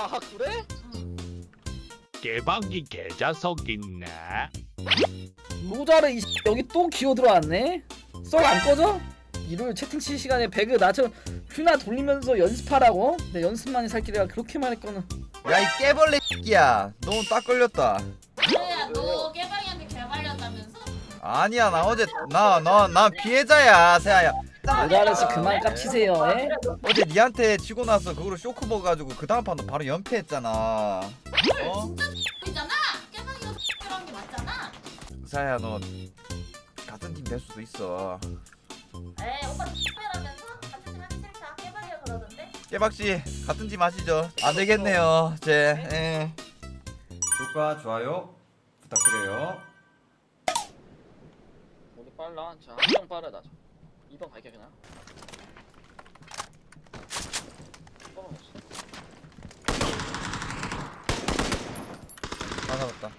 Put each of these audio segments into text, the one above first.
아 그래? 깨박이 개자석 있네. 로자르 이 여기 또 기어 들어왔네. 썰 안 꺼져? 일요일 채팅 칠 시간에 배그 나처럼 휴나 돌리면서 연습하라고? 내 연습만이 살 길이라 그렇게 말했거든. 야 이 깨벌레 새끼야 너무 딱 걸렸다 그래야 너 깨방이한테 개발렸다면서? 아니야 나 어제 나 나 나 피해자야 세아야 로자르 씨 그만 깝치세요. 에? 어제 니한테 지고 나서 그거로 쇼크 먹어가지고 그 다음 판도 바로 연패했잖아 어? 진짜 X이잖아. 깨방이가 X라는 게 맞잖아. 세아야 너 같은 팀 될 수도 있어 에이 오빠 X라면서 같은 팀 하기 싫다. 깨방이가 그러던데. 깨박씨 같은 팀 하시죠 안 되겠네요 제 예. 구독과 좋아요 부탁드려요 우리 빨라. 자, 한명 빠르다. 2번 갈게 그냥. 떨어졌어. 다 잡았다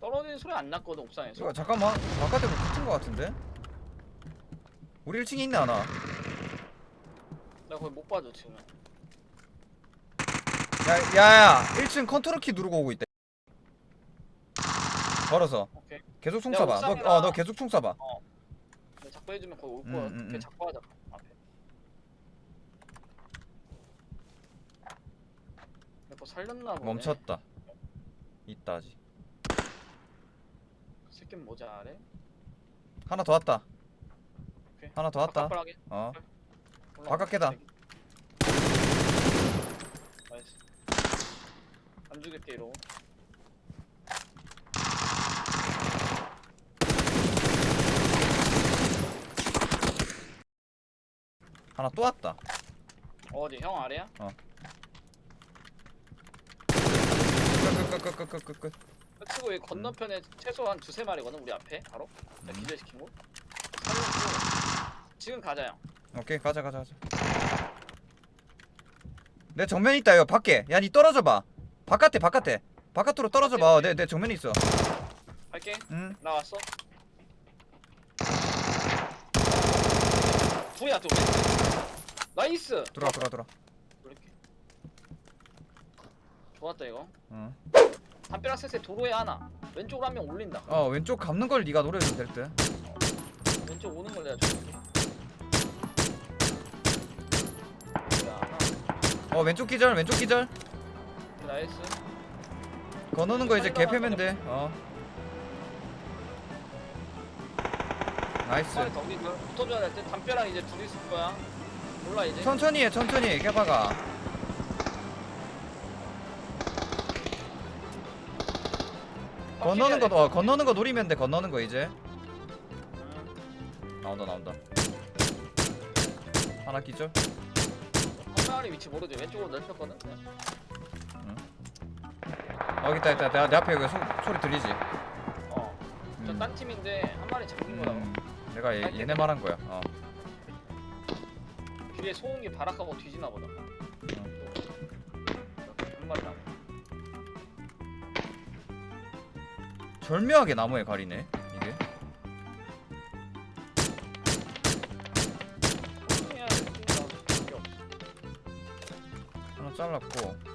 떨어지는 소리 안 났거든 옥상에서. 이거 잠깐만 바깥에 뭐 붙은 거 같은데 우리 1층에 있네 하나 나 거기 못 봐줘 지금. 야, 야야 1층 컨트롤 키 누르고 오고 있다 걸어서 오케이. 계속 총 야, 쏴봐 너, 어, 너 계속 총 쏴봐 내가 자꾸 해주면 거기 올 음, 거야. 음, 음. 걔 자꾸 하자. 앞에. 내거 살렸나 보네. 멈췄다 있다 아직 그 새끼는 뭐지 아래? 하나 더 왔다 오케이. 하나 더 왔다. 어 올라가. 바깥 계단. 나이스. 안 죽일게 이러고. 하나 또 왔다 어디 형 아래야? 끄끄끄끄끄끄끄 그치고 이 건너편에 최소한 두세 마리거든 우리 앞에 바로. 나 음. 기절시킨 거. 살려고. 지금 가자 형. 오케이 가자 가자 가자 내 정면 있다 이거 밖에 야니 떨어져 봐 바깥에 바깥에 바깥으로 떨어져 봐 내 내 정면에 있어 갈게. 응 나왔어. 둘이야 둘. 나이스. 들어와 들어와 들어와 이렇게. 좋았다 이거. 어. 담벼락 셋에 도로에 하나. 왼쪽으로 한 명 올린다. 어 왼쪽 감는 걸 네가 노려주면 될듯 왼쪽 오는 걸 내가 줄게. 야. 어 왼쪽 기절 왼쪽 기절 나이스. 건너는 거 이제 개패면 돼어 나이스 빨리 더 기절. 붙어줘야 될 때 담벼락 이제 둘이 있을 거야. 몰라 이제. 천천히 해 천천히 개파가 건너는 거 어, 건너는 거 노리면 돼 건너는 거 이제 음, 나온다 나온다 하나 기절 한마리 위치 모르지. 왼쪽으로 넓혔거든. 그냥. 어 여기 있다 있다 내, 내 앞에 여기 소, 소리 들리지 어. 음. 저딴 팀인데 한 마리 잡는. 음, 내가 얘, 얘네 말한 거야 어 뒤에 소음기 바락하고 뒤지나 보다. 한 마리 남. 절묘하게 나무에 가리네 이게 소음이야. 소음이 없어. 하나 잘랐고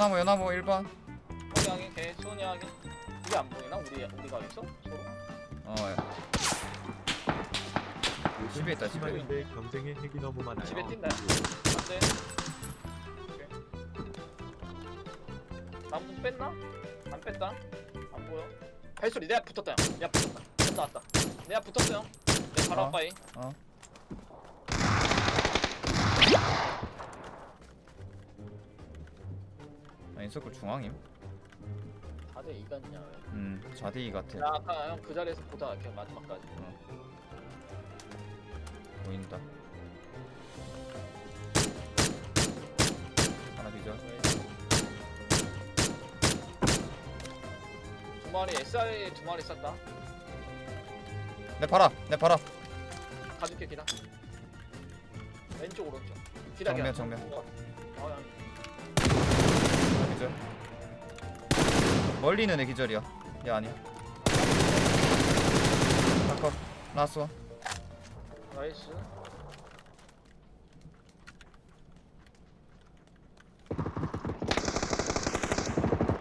요나무 요나무 1번 소양이 개 소양이. 이게 안 보이나? 우리 우리 가겠어? 서로? 어 집에 있다 집에 심한데 경쟁에 핵이 너무 많아요. 집에 뛴다. 안돼. 나무 뺐나? 안 뺐다. 안 보여. 발소리 내가 붙었다 형. 야 붙었다. 형 나왔다. 내가 붙었어 형. 내 바로 어. 앞바위. 어 인서클 중앙임 다들 이간이냐. 음 자대이 같아 야 아까 형 그 자리에서 보다 이렇게 마지막까지. 보인다 하나 기절 두 마리 SR 두 마리 쌌다. 내 봐라 내 봐라 가줄게 기다. 왼쪽 오른쪽. 기다 정면. 정면. 어, 야. 기절 멀리 있는 애 기절이야 얘 아니야 아까 나왔어 나이스.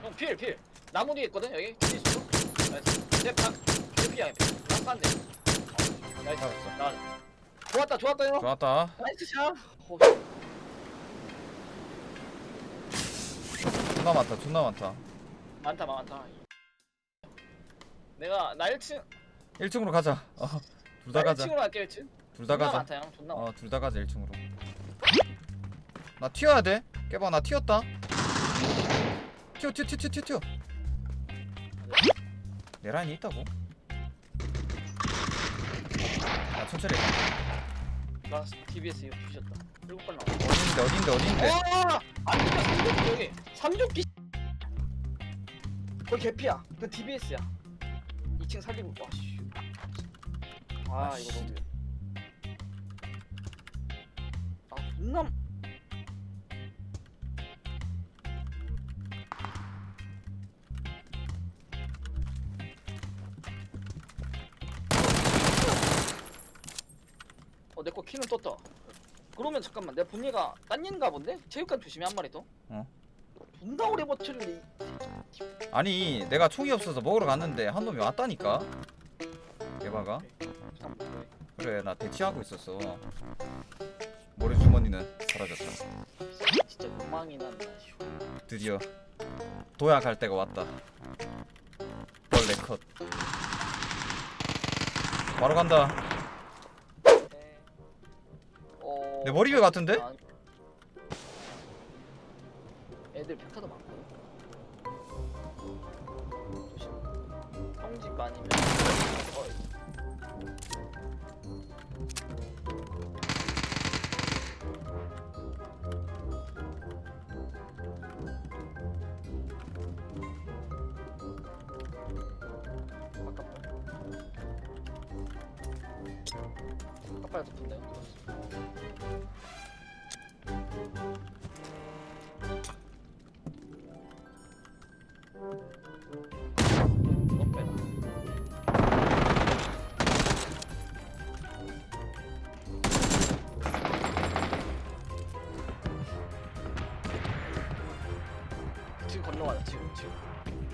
형 필, 필. 나무 뒤에 있거든 여기. 있어. 나이스. 내 방. 필이야. 낙산데. 어, 나이스. 잡았어. 나. 좋았다, 좋았다 형. 좋았다 나이스 샷. 오, 존나 많다 존나 많다 많다, 많다. 내가 나 1층. 1층으로 가자 어 둘 다 나 가자 1층으로 갈게 1층. 둘 다 존나 가자 많다 형. 존나. 많다. 어 둘 다 가자 1층으로 나 튀어야 돼 깨봐 나 튀었다 튀어 튀어 튀어 튀어 튀어 튀어 내 라인이 있다고? 야 천천히 해. 나 TBS 이거 부셨다. 일곱 발 나와. 어딘데 어딘데 어딘데 아! 안 돼, 삼조끼 여기. 삼조끼. 거기 개피야. 그 DBS야. 2층 살리고 와 씨. 아, 아, 이거 씨. 너무. 아, 존나. 어, 내 거 키는 떴다. 그러면 잠깐만, 내 분리가 딴 얘인가 본데? 체육관 조심해 한 마리 더. 어. 존나 오래 버티는데. 아니 내가 총이 없어서 먹으러 갔는데 한 놈이 왔다니까 잠깐만. 그래 나 대치하고 있었어 머리 주머니는 사라졌다 진짜 로망이 난다. 씨. 드디어 도약할 때가 왔다 벌레 컷 바로 간다 네. 어. 내 머리 위에 같은데? 아, 애들 평타도 많고. 조심. 형집 아니면. 어, 아깝다. 아까야 높은데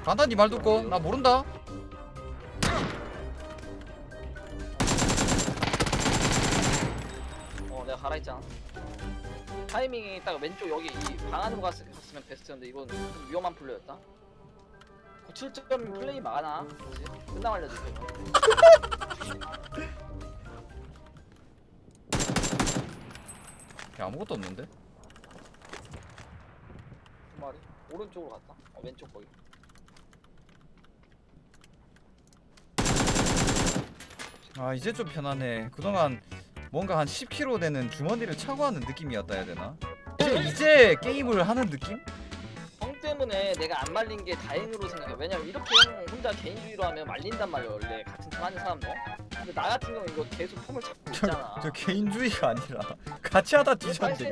간다 니말 듣고. 나 모른다. 어 내가 가라 했잖아 타이밍이 딱 왼쪽 여기 이 방 안으로 갔, 갔으면 베스트였는데 이건 좀 위험한 플레이였다. 고칠 점 플레이 많아. 그치? 끝나고 알려줄게 야 아무것도 없는데? 두 마리? 오른쪽으로 갔다. 어 왼쪽 거기 아 이제 좀 편하네. 그동안 뭔가 한 10kg 되는 주머니를 차고 하는 느낌이었다 해야 되나? 이제, 이제 게임을 하는 느낌? 형 때문에 내가 안 말린 게 다행으로 생각해. 왜냐면 이렇게 형 혼자 개인주의로 하면 말린단 말이야 원래. 같은 팀 하는 사람도. 근데 나 같은 경우 이거 계속 폼을 잡고 있잖아. 저 개인주의가 아니라 같이 하다 뒤졌는데.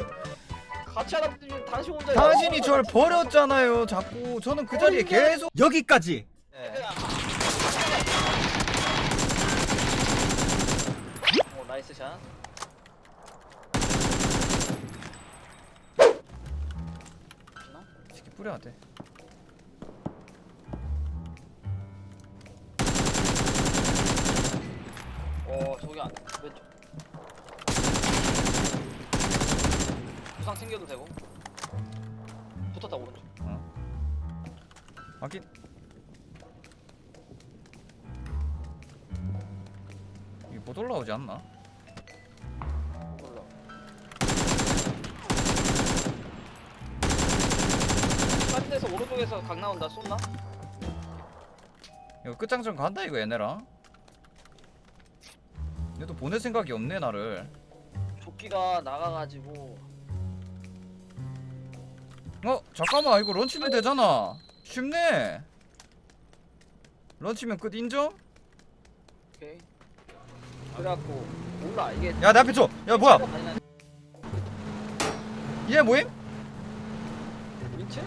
같이 하다 보면 당신 혼자 당신이 절 버렸잖아요 자꾸. 저는 그 자리에 계속 여기까지. 네. 어 나이스 샷? 새끼 뿌려야 돼. 어 저기 안 왼쪽. 부상 챙겨도 되고. 붙었다 오른쪽. 확인. 이게 못 올라오지 않나? 딴 데서 오른쪽에서 각 나온다 쏜나? 이거 끝장전 간다 이거 얘네랑 얘도 보낼 생각이 없네 나를 조끼가 나가가지고 어 잠깐만 이거 런치면 되잖아 쉽네 런치면 끝 인정? 오케이. 그래갖고 몰라 이게. 야 내 앞에 줘. 야 뭐야? 많이 나네. 얘 뭐임? 윈치?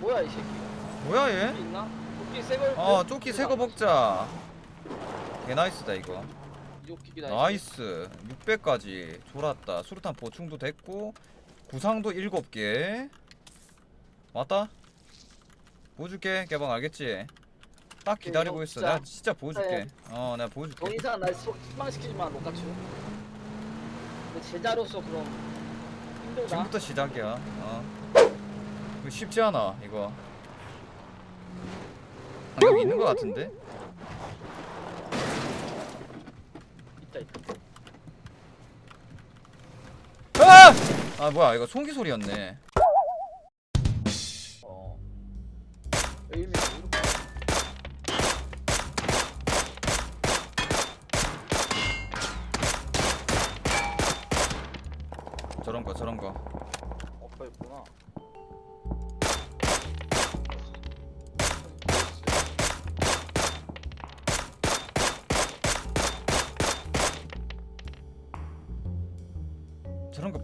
뭐야 이 새끼. 뭐야 얘? 도끼 새걸. 어 조끼 새거 먹자. 개 나이스다 이거. 나이스 600까지 졸았다 수류탄 보충도 됐고 구상도 7개 맞다? 보여줄게 개방 알겠지? 딱 기다리고 형 있어. 진짜- 내가 진짜 보여줄게. 네. 어 내가 더 보여줄게. 이상 날 소- 실망시키지 마 로카츄 제자로서 그럼 힘들다. 지금부터 시작이야. 어. 이거 쉽지 않아 이거. 아, 여기 있는 거 같은데? 있다 있다. 아! 아 뭐야 이거 송기 소리였네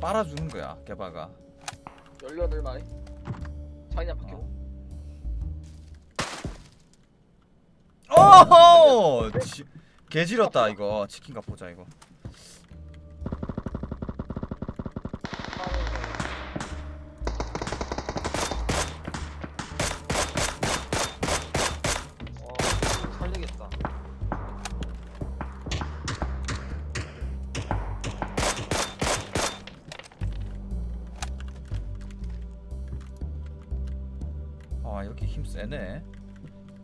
빨아주는 거야 개바가. 18마리? 자기장 바뀌고. 오호! 지, 개지렸다 이거. 치킨값 보자 이거 아 여기 힘 세네.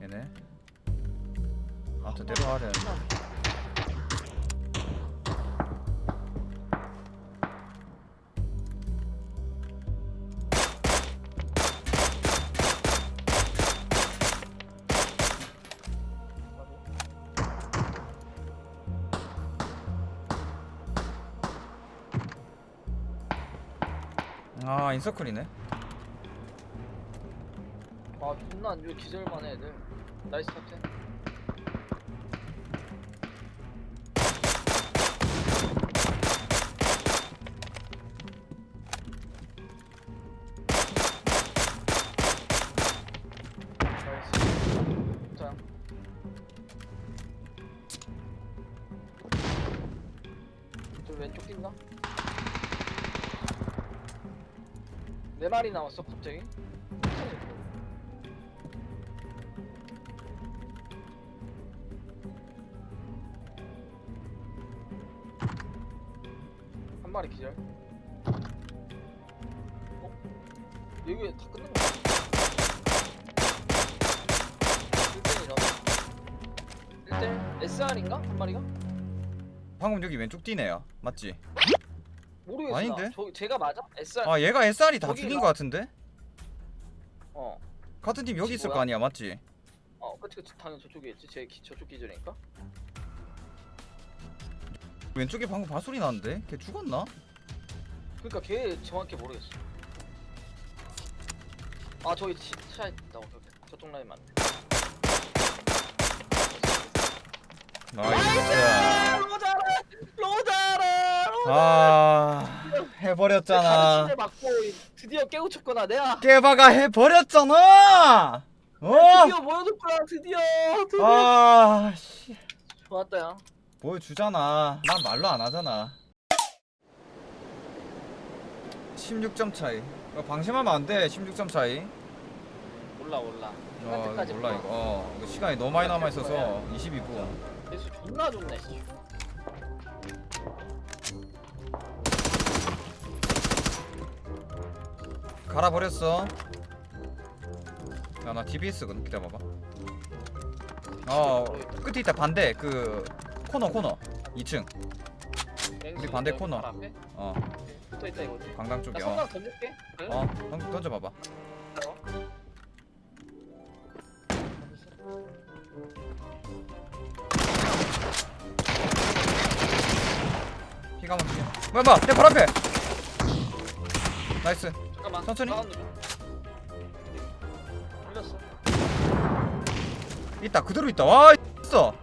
얘네. 아무튼 내려와야 되는데. 아 인서클이네 아 존나 안 좋아. 기절만 해 애들. 나이스 탑텐 나이스. 자 저 왼쪽 뛴다? 네 마리 남았어 갑자기 SR인가? 한 마리가? 방금 여기 왼쪽 뛰네요 맞지? 모르겠어 아닌데? 나. 저, 제가 맞아? SR 아 얘가 SR이 다 죽인 거 같은데? 어. 같은 팀 여기 있을 뭐야? 거 아니야 맞지? 어 그치 그치 당연 저쪽에 있지 제 기, 저쪽 기절이니까 왼쪽에 방금 발소리 나는데? 걔 죽었나? 그니까 걔 정확히 모르겠어 아 저기 치, 차 있다 오케이 오케이 저쪽 라인 맞네 나이스! 로자라 로자라 아 해버렸잖아. 를 맞고 드디어 깨우쳤구나 내가. 깨바가 해버렸잖아! 어? 드디어 보여줬구나 드디어. 드디어. 아 씨. 좋았다 야 보여주잖아. 난 말로 안 하잖아. 16점 차이. 어, 방심하면 안 돼 16점 차이. 몰라 몰라. 어 몰라 이거. 어, 이거 시간이 너무 많이 남아 있어서 22분 대수 존나 좋네 씨. 갈아버렸어 야나 DBS거든 기다려봐봐 어 끝에 있다 반대 그 코너 코너 2층 맹수 우리 반대 코너. 앞에 어 붙어 있다 이거지. 나 쪽에 성광 던질게. 그래? 어어 형 던져봐봐 피가 멈추게 뭐야 뭐야 내 발 앞에 나이스 잠깐만. 천천히. 다운 누르. 올렸어. 있다 그대로 있다 와 있어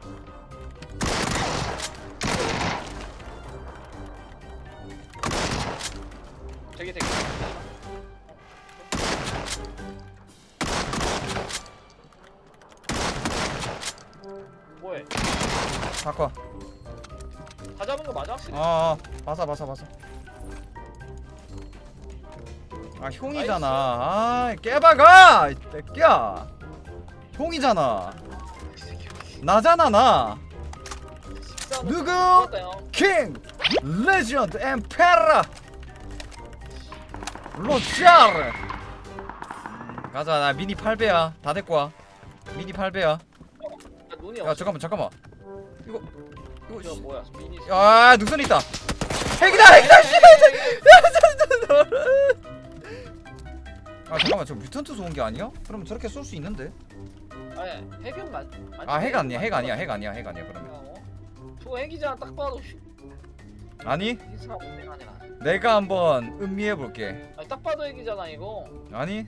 되게 되게. 뭐해? 바꿔 다 거 맞아 봐서 봐서 아 형이잖아. 아 깨박아! 이 새끼야. 형이잖아. 나잖아 나. 누구? 킹 레전드 엠페라. 로자르. 가자 나 미니 8배야. 다 데리고 와. 미니 8배야. 야, 눈이 야. 잠깐만 잠깐만. 이거 씨. 뭐야? 미니. 야 누선 있다 핵이다 핵이다 씨. 아 잠깐만 저 뮤턴트 좋은 게 아니야? 그러면 저렇게 쏠 수 있는데 아니 핵은 맞. 아 핵 아니야 핵 아니야 핵 아니야 핵 아니야 그러면 어? 저거 핵이잖아 딱 봐도 슈. 아니. 내가 한번 음미해 볼게 아니 딱 봐도 핵이잖아 이거. 아니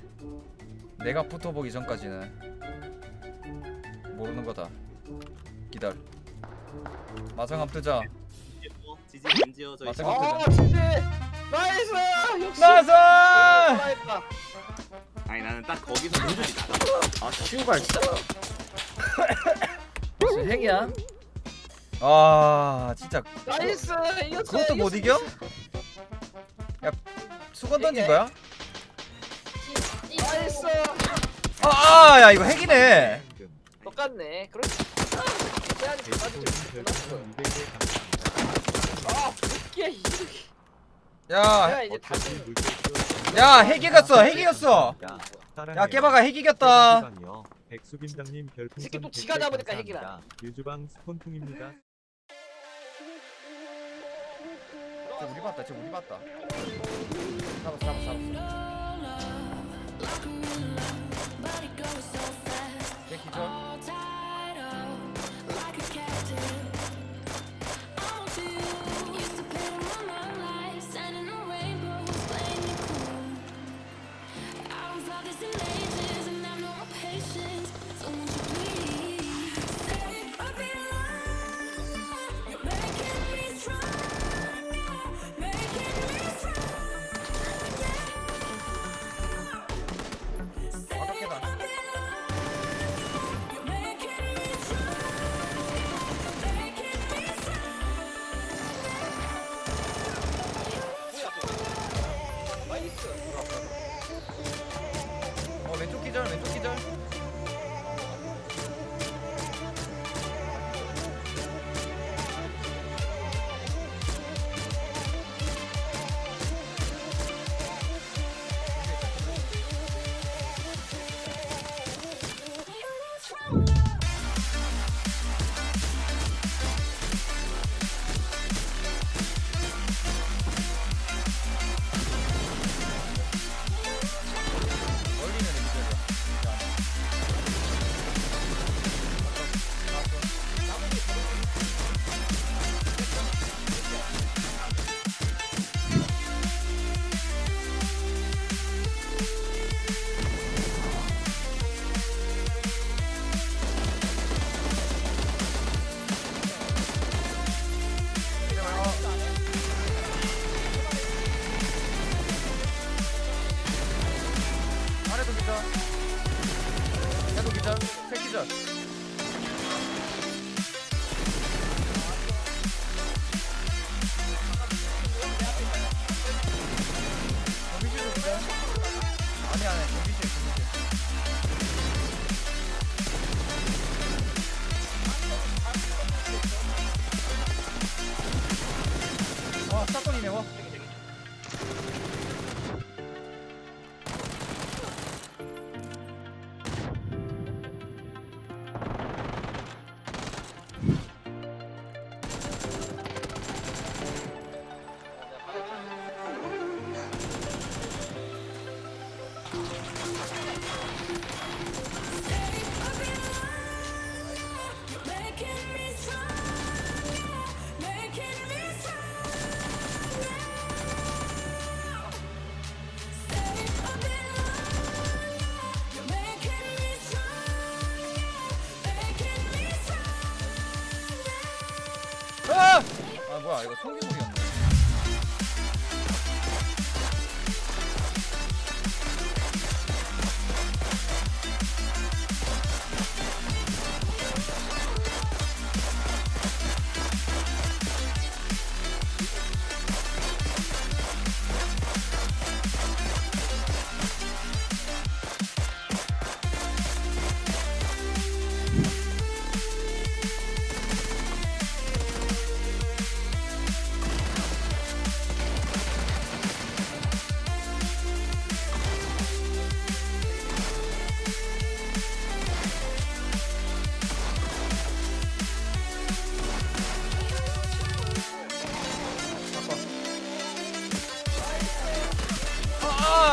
내가 붙어보기 전까지는 모르는 거다 기다려 마상 한번 뜨자 지지 렌지어 저희 맞아. 아 진짜 나이스 역시. 나이스. 아니 나는 딱 거기서 눈물이 나아 슈발 진짜. 무슨 핵이야? 아 진짜 나이스 이겼어. 그것도 못 이겨? 야 수건 던진 거야? 나이스. 아야 이거 핵이네 똑같네. 그렇지. 해야지 베이스볼 그만하지. 별풍선 200개 감사합니다. 아 이게 이게. 야 내가 이제 다시. 물결표 야, 핵 이겼어, 핵 이겼어. 야, 야 깨박아 핵 이겼다 깨박이요. 백수빈장님 별풍선 새끼 또 100개 지가 잡으니까 감사합니다. 핵이라. 유주방 스폰통입니다. 쟤 우리 봤다 쟤 우리 봤다 잡았어 잡았어 잡았어 걔 기절 바닥계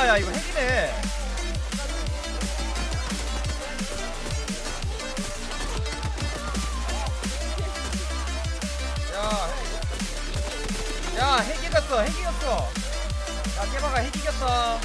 아야 이거 핵이네. 야, 핵- 야핵 이겼어 핵 이겼어. 야 깨박아 핵 이겼어